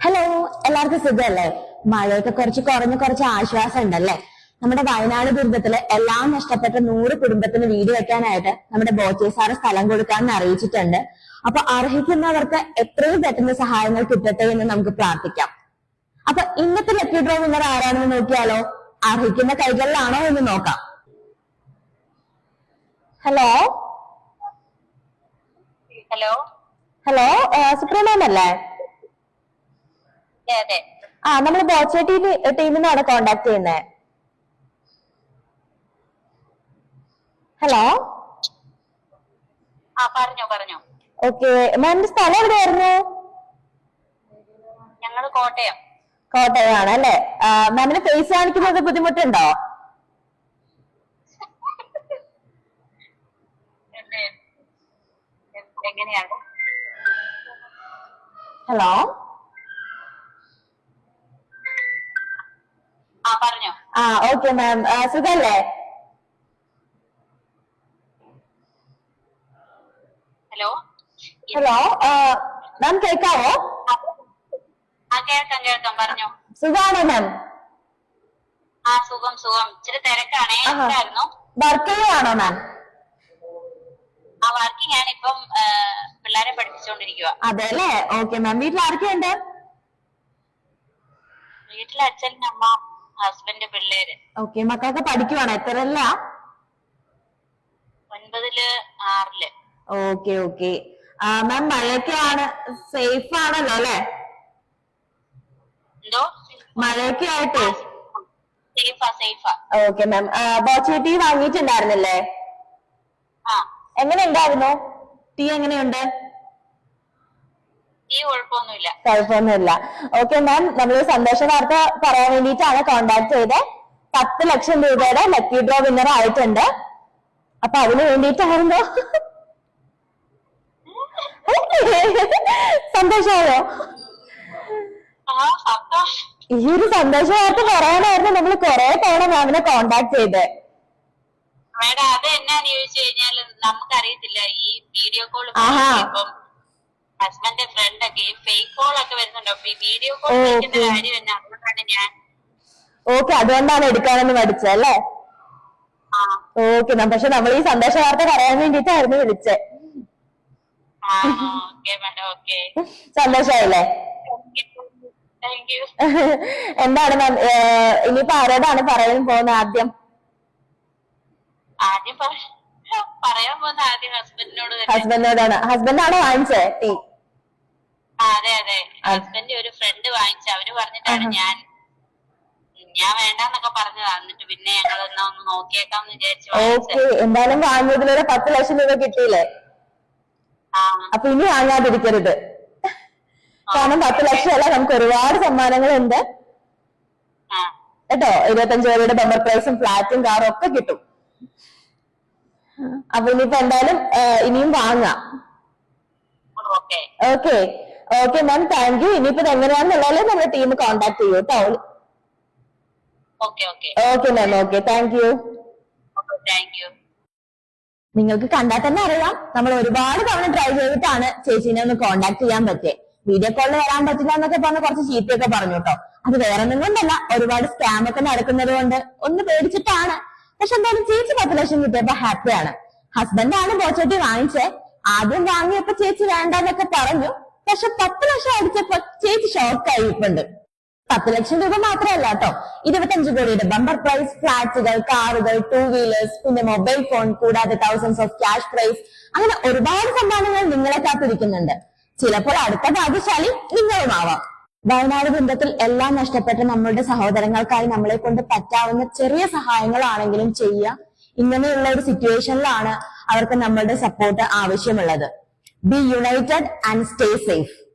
Hello എല്ലാവർക്കും സുഖമല്ലേ മഴയൊക്കെ കുറച്ച് കുറഞ്ഞ് കുറച്ച് ആശ്വാസം ഉണ്ടല്ലേ നമ്മുടെ വയനാട് ദുരിതത്തിൽ എല്ലാം നഷ്ടപ്പെട്ട നൂറ് കുടുംബത്തിന് വീട് വെക്കാനായിട്ട് നമ്മുടെ ബോച്ചേസാറ് സ്ഥലം കൊടുക്കാമെന്ന് അറിയിച്ചിട്ടുണ്ട്. അപ്പൊ അർഹിക്കുന്നവർക്ക് എത്രയും പെട്ടെന്ന് സഹായങ്ങൾ കിട്ടട്ടെ എന്ന് നമുക്ക് പ്രാർത്ഥിക്കാം. അപ്പൊ ഇന്നത്തെ ലക്കി ഡ്രോ വിന്നർ ആരാണെന്ന് നോക്കിയാലോ? അർഹിക്കുന്ന കൈകളിലാണോ എന്ന് നോക്കാം. ഹലോ ഹലോ ഹലോ സുപ്രീം അല്ലേ അതെ ആ നമ്മൾ ബോച്ചെ ടീം ടീമിൽ നിന്നാണ് കോണ്ടാക്ട് ചെയ്യുന്നത് ഹലോ? ആ പറഞ്ഞോ പറഞ്ഞോ. ഓക്കെ മാമിന്റെ സ്ഥലം എവിടെയായിരുന്നു? ഞങ്ങൾ കോട്ടയം. കോട്ടയമാണ് അല്ലെ? മാമിന് ഫേസ് കാണിക്കുന്നത് ബുദ്ധിമുട്ടുണ്ടോ? എങ്ങനെയാണ്? ഹലോ? ആ ഓക്കെ മാം സുഖല്ലേ? ഹലോ ഹലോ മാം കേൾക്കാവോ? ആ, കേൾക്കാം കേൾക്കാം പറഞ്ഞോ. സുഖാണോ മാം ആ സുഖം സുഖം. ഇച്ചിരി തിരക്കാണേ. എന്തായിരുന്നു? വർക്ക് ചെയ്യുകയാണോ മാം ആ വർക്ക് ഞാനിപ്പം ഇപ്പം പിള്ളേരെ പഠിപ്പിച്ചുകൊണ്ടിരിക്കുക അതെ അല്ലേ? ഓക്കെ മാം വീട്ടിൽ ആർക്കുണ്ട് വീട്ടിലെ അച്ഛൻ അമ്മ ഹസ്ബൻഡ് പിള്ളേര്. ഓക്കെ മക്കളൊക്കെ പഠിക്കുവാണോ? എത്രല്ല ഒൻപതിൽ ആറിൽ. ഓക്കെ ഓക്കെ മാം മഴയൊക്കെയാണ് സേഫ് ആണല്ലോ അല്ലെ? എന്തോ? മഴയൊക്കെ ആയിട്ട് സേഫാ സേഫാ ഓക്കെ മാം ബോച്ചി ടീ വാങ്ങിയിട്ടുണ്ടായിരുന്നില്ലേ? എങ്ങനെ ഉണ്ടായിരുന്നു ടീ എങ്ങനെയുണ്ട്? കുഴപ്പമൊന്നുമില്ല. ഓക്കെ മാം നമ്മൾ സന്തോഷ വാർത്ത പറയാൻ വേണ്ടിയിട്ടാണ് കോണ്ടാക്ട് ചെയ്തത്. പത്ത് ലക്ഷം രൂപയുടെ ലക്കി ഡ്രോ വിന്നർ ആയിട്ടുണ്ട്. അപ്പൊ അതിന് വേണ്ടിയിട്ടായിരുന്നു. സന്തോഷമായോ? ഈ ഒരു സന്തോഷ വാർത്ത പറയാനായിരുന്നു നമ്മൾ കുറെ തവണ മാമിനെ കോണ്ടാക്ട് ചെയ്തത് മേഡം അത് എന്നാന്ന് ചോദിച്ചു കഴിഞ്ഞാൽ നമുക്കറിയത്തില്ല. ഈ വീഡിയോ കോൾ ഹസ്ബൻഡ് ഫ്രണ്ട് ഒക്കെ ഈ ഫേക്ക് കോൾ ഒക്കെ വരുന്നുണ്ടോ. അപ്പൊ ഈ വീഡിയോ കോൾ വിളിക്കുന്ന കാര്യം തന്നെ അതുകൊണ്ടാണ് ഞാൻ ഓക്കെ അതുകൊണ്ടാണ് എടുക്കാനെന്ന് പഠിച്ചത് അല്ലേ? ഓക്കെ പക്ഷെ നമ്മൾ ഈ സന്തോഷ വാർത്ത പറയാൻ വേണ്ടിട്ടായിരുന്നു വിളിച്ചത് സന്തോഷല്ലേ എന്താണ് ഇനിയിപ്പോ ആരോടാണ് പറയാൻ പോകുന്നത് ആദ്യം? ആദ്യം പറ- പറയാൻ പോകുന്ന ആദ്യം ഹസ്ബൻഡിനോട് ഹസ്ബൻഡിനോടാണ് ഹസ്ബൻഡാണോ വാങ്ങിച്ചേ ടീ? അതെ അതെ. ഹസ്ബൻഡ് ഒരു ഫ്രണ്ട് വാങ്ങിച്ച. അവർ പറഞ്ഞിട്ടാണ് ഞാൻ ഞാൻ വേണ്ടെന്നൊക്കെ പറഞ്ഞതാ. എന്നിട്ട് പിന്നെ ഞങ്ങൾ എന്നാ ഒന്ന് നോക്കിയേക്കാന്ന് വിചാരിച്ചു ഓക്കെ എന്തായാലും വാങ്ങിയതിലൂടെ പത്ത് ലക്ഷം രൂപ കിട്ടിയില്ലേ? അപ്പൊ ഇനി വാങ്ങാതിരിക്കരുത്. കാരണം പത്ത് ലക്ഷം അല്ല നമുക്ക് ഒരുപാട് സമ്മാനങ്ങളുണ്ട്. ഉണ്ട് കേട്ടോ? ഇരുപത്തഞ്ച് പേരുടെ ബമ്പർ പ്രൈസും ഫ്ലാറ്റും കാറും ഒക്കെ കിട്ടും. അപ്പൊ ഇനിയിപ്പോ എന്തായാലും ഇനിയും വാങ്ങാം. Okay. Okay ma'am thank you ഇനിയിപ്പോ എങ്ങനെയാണെന്നുള്ളത് നമ്മുടെ ടീം കോൺടാക്ട് ചെയ്യൂ കേട്ടോ okay ma'am okay thank you thank you നിങ്ങൾക്ക് കണ്ടാൽ തന്നെ അറിയാം. നമ്മൾ ഒരുപാട് തവണ ട്രൈ ചെയ്തിട്ടാണ് ചേച്ചീനെ ഒന്ന് കോണ്ടാക്ട് ചെയ്യാൻ പറ്റിയത് വീഡിയോ കോളിൽ വരാൻ പറ്റില്ല എന്നൊക്കെ പറഞ്ഞ കുറച്ച് ചീത്തയൊക്കെ പറഞ്ഞു കേട്ടോ അത് വേറെ ഒന്നും കൊണ്ടല്ല. ഒരുപാട് സ്കാം ഒക്കെ നടക്കുന്നത് കൊണ്ട് ഒന്ന് പേടിച്ചിട്ടാണ്. പക്ഷെ എന്തായാലും ചേച്ചി പത്ത് ലക്ഷം കിട്ടിയപ്പോ ഹാപ്പിയാണ് ഹസ്ബൻഡാണ് ബോച്ചോട്ടി വാങ്ങിച്ചത് ആദ്യം വാങ്ങിയപ്പോ ചേച്ചി വേണ്ടെന്നൊക്കെ പറഞ്ഞു. പക്ഷെ പത്ത് ലക്ഷം അടിച്ചപ്പോ ചേച്ചി ഷോക്കായി ആയിട്ടുണ്ട് പത്ത് ലക്ഷം രൂപ മാത്രമല്ല കേട്ടോ. ഇരുപത്തഞ്ച് കോടിയുടെ ബമ്പർ പ്രൈസ് ഫ്ലാറ്റുകൾ കാറുകൾ ടൂ വീലേഴ്സ് പിന്നെ മൊബൈൽ ഫോൺ കൂടാതെ തൗസൻഡ്സ് ഓഫ് ക്യാഷ് പ്രൈസ് അങ്ങനെ ഒരുപാട് സമ്മാനങ്ങൾ നിങ്ങളെ കാത്തിരിക്കുന്നുണ്ട്. ചിലപ്പോൾ അടുത്ത ഭാഗ്യശാലി നിങ്ങളുമാവാം വയനാട് ബന്ധത്തിൽ എല്ലാം നഷ്ടപ്പെട്ട നമ്മളുടെ സഹോദരങ്ങൾക്കായി നമ്മളെ കൊണ്ട് പറ്റാവുന്ന ചെറിയ സഹായങ്ങളാണെങ്കിലും ചെയ്യുക ഇങ്ങനെയുള്ള ഒരു സിറ്റുവേഷനിലാണ് അവർക്ക് നമ്മളുടെ സപ്പോർട്ട് ആവശ്യമുള്ളത്. Be united and stay safe.